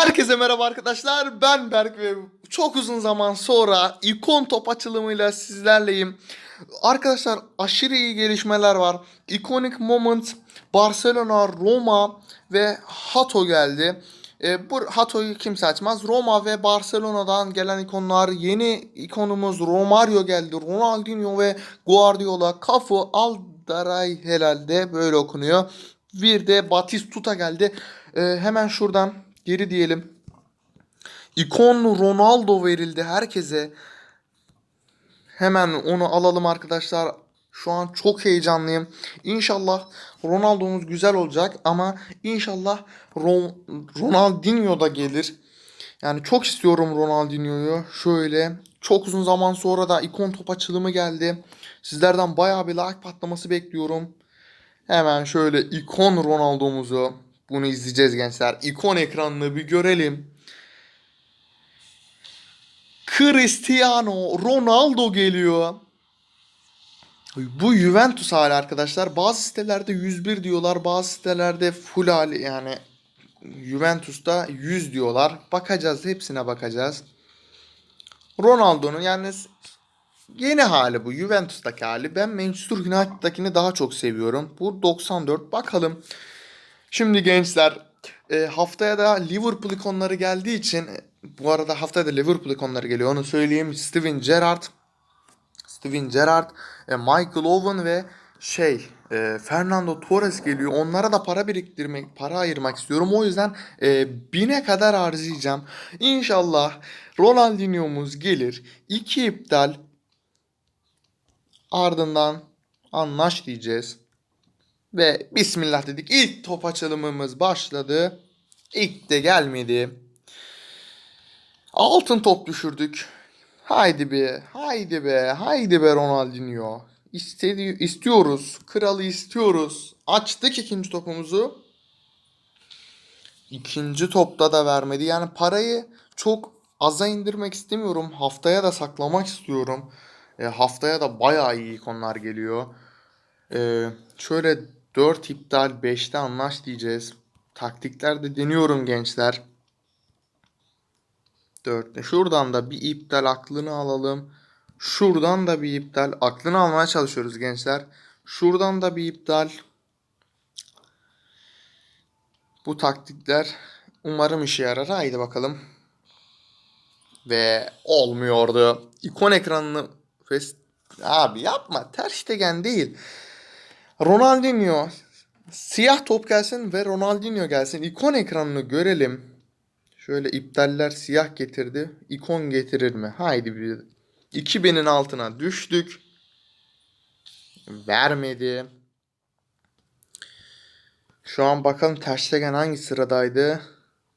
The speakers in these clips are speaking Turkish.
Herkese merhaba arkadaşlar. Ben Berk ve çok uzun zaman sonra ikon top açılımıyla sizlerleyim. Arkadaşlar aşırı iyi gelişmeler var. Iconic Moment, Barcelona, Roma ve Hato geldi. E, bu Hato'yu kimse açmaz. Roma ve Barcelona'dan gelen ikonlar. Yeni ikonumuz Romario geldi. Ronaldinho ve Guardiola. Cafu, Aldaray herhalde böyle okunuyor. Bir de Batistuta geldi. E, hemen şuradan geri diyelim. İkon Ronaldo verildi herkese. Hemen onu alalım arkadaşlar. Şu an çok heyecanlıyım. İnşallah Ronaldo'muz güzel olacak ama inşallah Ron Ronaldinho da gelir. Yani çok istiyorum Ronaldinho'yu. Şöyle çok uzun zaman sonra da ikon top açılımı geldi. Sizlerden bayağı bir like patlaması bekliyorum. Hemen şöyle ikon Ronaldo'muzu bunu izleyeceğiz gençler. İkon ekranını bir görelim. Cristiano Ronaldo geliyor. Bu Juventus hali arkadaşlar. Bazı sitelerde 101 diyorlar. Bazı sitelerde full hali yani Juventus'ta 100 diyorlar. Bakacağız. Hepsine bakacağız. Ronaldo'nun yani yeni hali bu. Juventus'taki hali. Ben Manchester United'dakini daha çok seviyorum. Bu 94. Bakalım. Şimdi gençler e, haftaya da Liverpool ikonları geldiği için bu arada haftaya da Liverpool ikonları geliyor. Onu söyleyeyim. Steven Gerrard Steven Gerrard, e, Michael Owen ve şey e, Fernando Torres geliyor. Onlara da para biriktirmek, para ayırmak istiyorum. O yüzden e, bine kadar harcayacağım. İnşallah Ronaldinho'muz gelir. İki iptal ardından anlaş diyeceğiz. Ve Bismillah dedik. İlk top açılımımız başladı. İlk de gelmedi. Altın top düşürdük. Haydi be, haydi be, haydi be Ronaldinho. İstedi, istiyoruz, kralı istiyoruz. Açtık ikinci topumuzu. İkinci topta da vermedi. Yani parayı çok aza indirmek istemiyorum. Haftaya da saklamak istiyorum. E, haftaya da bayağı iyi ikonlar geliyor. E, şöyle 4 iptal 5'te anlaş diyeceğiz. Taktikler de deniyorum gençler. 4'te. Şuradan da bir iptal aklını alalım. Şuradan da bir iptal. Aklını almaya çalışıyoruz gençler. Şuradan da bir iptal. Bu taktikler umarım işe yarar. Haydi bakalım. Ve olmuyordu. İkon ekranını. Abi yapma. Ter Stegen değil. Ronaldinho. Siyah top gelsin ve Ronaldinho gelsin. İkon ekranını görelim. Şöyle iptaller siyah getirdi. İkon getirir mi? Haydi bir 2000'in altına düştük. Vermedi. Şu an bakalım Ter Stegen hangi sıradaydı?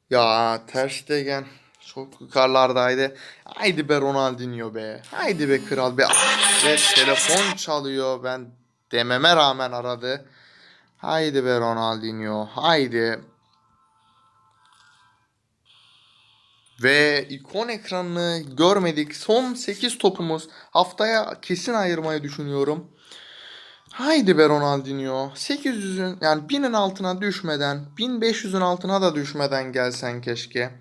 Ya Ter Stegen çok yukarılardaydı. Haydi be Ronaldinho be. Haydi be kral be. Ve telefon çalıyor. Ben dememe rağmen aradı. Haydi be Ronaldinho. Haydi. Ve ikon ekranını görmedik. Son 8 topumuz. Haftaya kesin ayırmayı düşünüyorum. Haydi be Ronaldinho. 800'ün yani 1000'in altına düşmeden, 1500'ün altına da düşmeden gelsen keşke.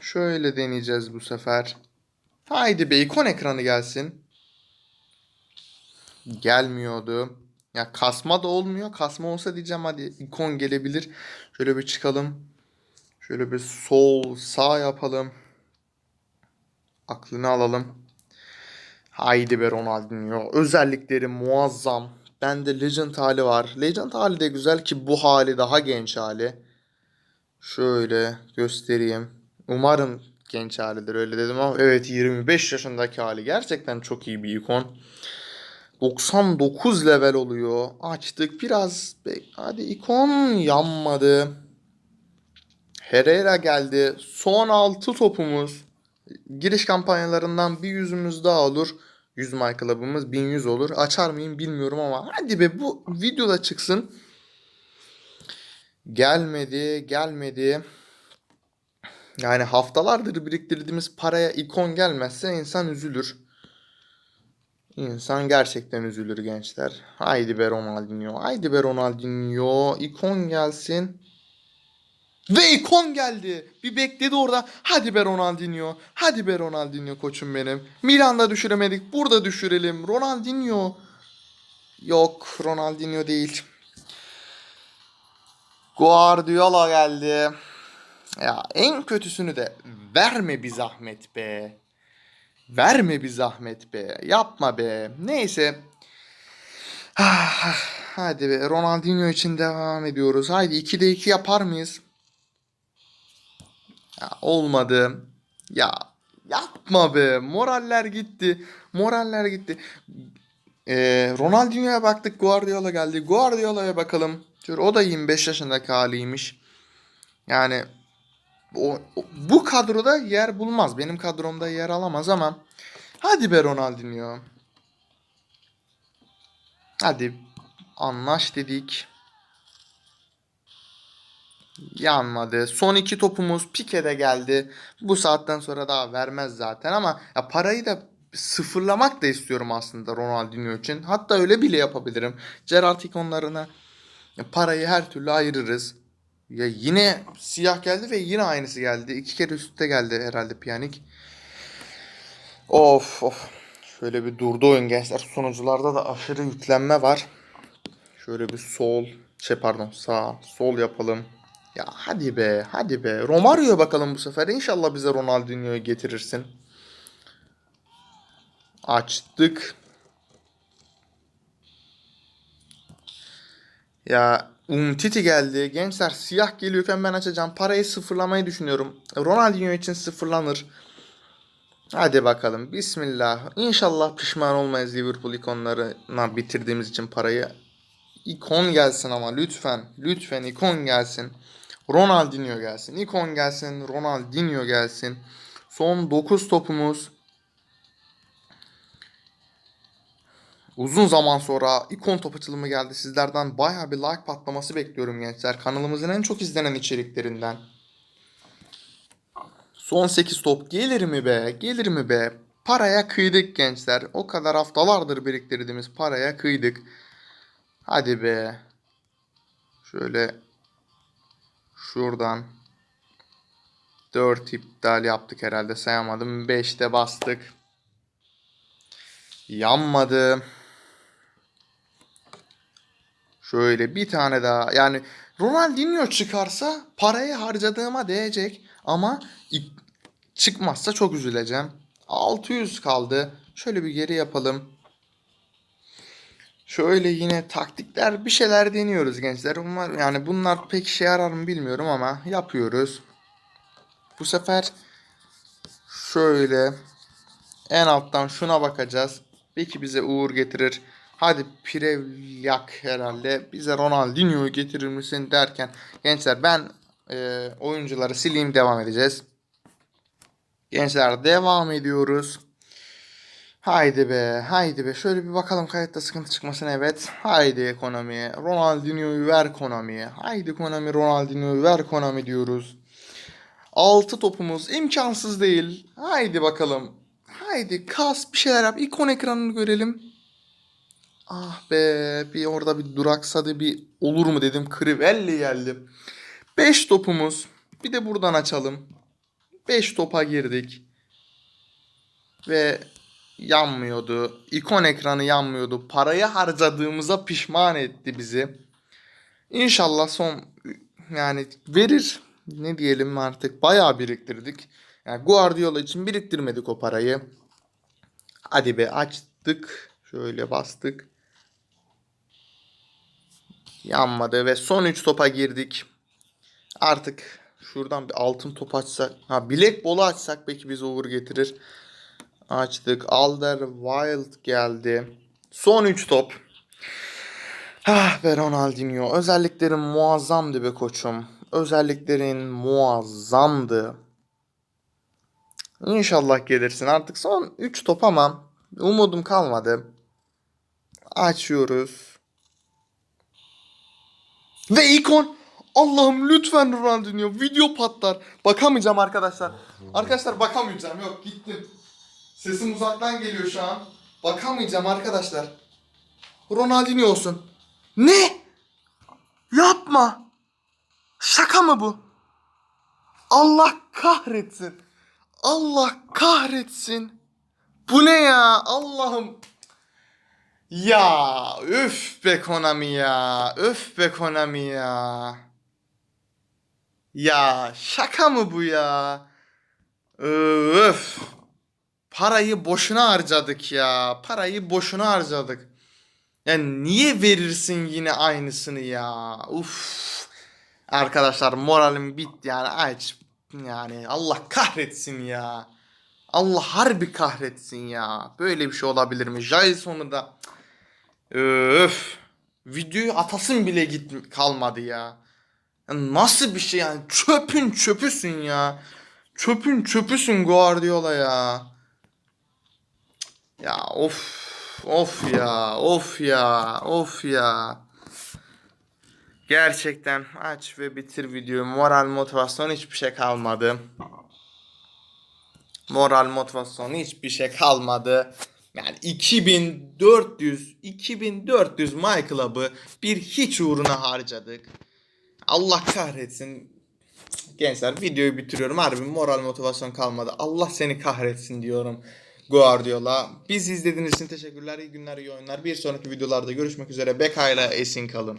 Şöyle deneyeceğiz bu sefer. Haydi be ikon ekranı gelsin. Gelmiyordu. Ya kasma da olmuyor. Kasma olsa diyeceğim hadi ikon gelebilir. Şöyle bir çıkalım. Şöyle bir sol sağ yapalım. Aklını alalım. Haydi be Ronaldinho. Özellikleri muazzam. Bende Legend hali var. Legend hali de güzel ki bu hali daha genç hali. Şöyle göstereyim. Umarım genç halidir öyle dedim ama evet 25 yaşındaki hali gerçekten çok iyi bir ikon. 99 level oluyor. Açtık biraz. Hadi ikon yanmadı. Herrera geldi. Son 6 topumuz. Giriş kampanyalarından bir yüzümüz daha olur. 100 My Club'ımız 1100 olur. Açar mıyım bilmiyorum ama hadi be bu videoda çıksın. Gelmedi, gelmedi. Yani haftalardır biriktirdiğimiz paraya ikon gelmezse insan üzülür. İnsan gerçekten üzülür gençler. Haydi be Ronaldinho. Haydi be Ronaldinho. İkon gelsin. Ve ikon geldi. Bir bekledi orada. Hadi be Ronaldinho. Hadi be Ronaldinho koçum benim. Milan'da düşüremedik. Burada düşürelim. Ronaldinho. Yok Ronaldinho değil. Guardiola geldi. Ya en kötüsünü de verme bir zahmet be. Verme bir zahmet be. Yapma be. Neyse. Ah, Hadi be Ronaldinho için devam ediyoruz. Haydi 2'de 2 yapar mıyız? Ya, olmadı. Ya yapma be. Moraller gitti. Moraller gitti. Ee, Ronaldinho'ya baktık. Guardiola geldi. Guardiola'ya bakalım. O da 25 yaşındaki haliymiş. Yani o, bu kadroda yer bulmaz. Benim kadromda yer alamaz ama hadi be Ronaldinho. Hadi anlaş dedik. Yanmadı. Son iki topumuz Pique'de geldi. Bu saatten sonra daha vermez zaten ama ya parayı da sıfırlamak da istiyorum aslında Ronaldinho için. Hatta öyle bile yapabilirim. Gerard ikonlarına parayı her türlü ayırırız. Ya yine siyah geldi ve yine aynısı geldi. İki kere üstte geldi herhalde Pjanic. Of of. Şöyle bir durdu oyun gençler. Sonucularda da aşırı yüklenme var. Şöyle bir sol, şey pardon sağ, sol yapalım. Ya hadi be, hadi be. Romario'ya bakalım bu sefer. İnşallah bize Ronaldinho'yu getirirsin. Açtık. Ya Umtiti geldi. Gençler siyah geliyorken ben açacağım. Parayı sıfırlamayı düşünüyorum. Ronaldinho için sıfırlanır. Hadi bakalım. Bismillah. İnşallah pişman olmayız Liverpool ikonlarına bitirdiğimiz için parayı. İkon gelsin ama lütfen. Lütfen ikon gelsin. Ronaldinho gelsin. İkon gelsin. Ronaldinho gelsin. Son 9 topumuz. Uzun zaman sonra ikon top açılımı geldi. Sizlerden baya bir like patlaması bekliyorum gençler. Kanalımızın en çok izlenen içeriklerinden. Son 8 top gelir mi be? Gelir mi be? Paraya kıydık gençler. O kadar haftalardır biriktirdiğimiz paraya kıydık. Hadi be. Şöyle şuradan 4 iptal yaptık herhalde sayamadım. 5'te bastık. Yanmadı. Şöyle bir tane daha. Yani Ronaldinho çıkarsa parayı harcadığıma değecek. Ama çıkmazsa çok üzüleceğim. 600 kaldı. Şöyle bir geri yapalım. Şöyle yine taktikler bir şeyler deniyoruz gençler. Umar, yani bunlar pek işe yarar mı bilmiyorum ama yapıyoruz. Bu sefer şöyle en alttan şuna bakacağız. Belki bize uğur getirir. Hadi Pirevlyak herhalde bize Ronaldinho'yu getirir misin derken gençler ben e, oyuncuları sileyim devam edeceğiz. Gençler devam ediyoruz. Haydi be, haydi be. Şöyle bir bakalım kayıtta sıkıntı çıkmasın evet. Haydi ekonomiye. Ronaldinho'yu ver Konami'ye. Haydi Konami Ronaldinho'yu ver Konami diyoruz. 6 topumuz imkansız değil. Haydi bakalım. Haydi kas bir şeyler yap. İkon ekranını görelim. Ah be bir orada bir duraksadı bir olur mu dedim. Crivelli geldi. 5 topumuz. Bir de buradan açalım. 5 topa girdik. Ve yanmıyordu. İkon ekranı yanmıyordu. Parayı harcadığımıza pişman etti bizi. İnşallah son yani verir. Ne diyelim artık bayağı biriktirdik. Yani Guardiola için biriktirmedik o parayı. Hadi be açtık. Şöyle bastık. Yanmadı ve son 3 topa girdik. Artık şuradan bir altın top açsak. Ha bilek bolu açsak belki bize uğur getirir. Açtık. Alder Wild geldi. Son 3 top. Ah be Ronaldinho. Özelliklerin muazzamdı be koçum. Özelliklerin muazzamdı. İnşallah gelirsin. Artık son 3 top ama umudum kalmadı. Açıyoruz. Ve ikon. Allah'ım lütfen Ronaldinho video patlar. Bakamayacağım arkadaşlar. Arkadaşlar bakamayacağım. Yok gittim. Sesim uzaktan geliyor şu an. Bakamayacağım arkadaşlar. Ronaldinho olsun. Ne? Yapma. Şaka mı bu? Allah kahretsin. Allah kahretsin. Bu ne ya? Allah'ım. Ya üf be Konami ya. Üf be Konami ya. Ya şaka mı bu ya? Öf. Parayı boşuna harcadık ya. Parayı boşuna harcadık. Ya niye verirsin yine aynısını ya? Uf. Arkadaşlar moralim bitti yani aç. Yani Allah kahretsin ya. Allah harbi kahretsin ya. Böyle bir şey olabilir mi? Jason'u da öf. Videoyu atasın bile git kalmadı ya. Nasıl bir şey yani? Çöpün çöpüsün ya. Çöpün çöpüsün Guardiola ya. Ya of. Of ya. Of ya. Of ya. Gerçekten aç ve bitir videoyu. Moral motivasyon hiçbir şey kalmadı. Moral motivasyon hiçbir şey kalmadı. Yani 2400 2400 My Club'ı bir hiç uğruna harcadık. Allah kahretsin. Gençler videoyu bitiriyorum. Harbi moral motivasyon kalmadı. Allah seni kahretsin diyorum. Guardiola. Biz izlediğiniz için teşekkürler. İyi günler, iyi oyunlar. Bir sonraki videolarda görüşmek üzere. Bekayla esin kalın.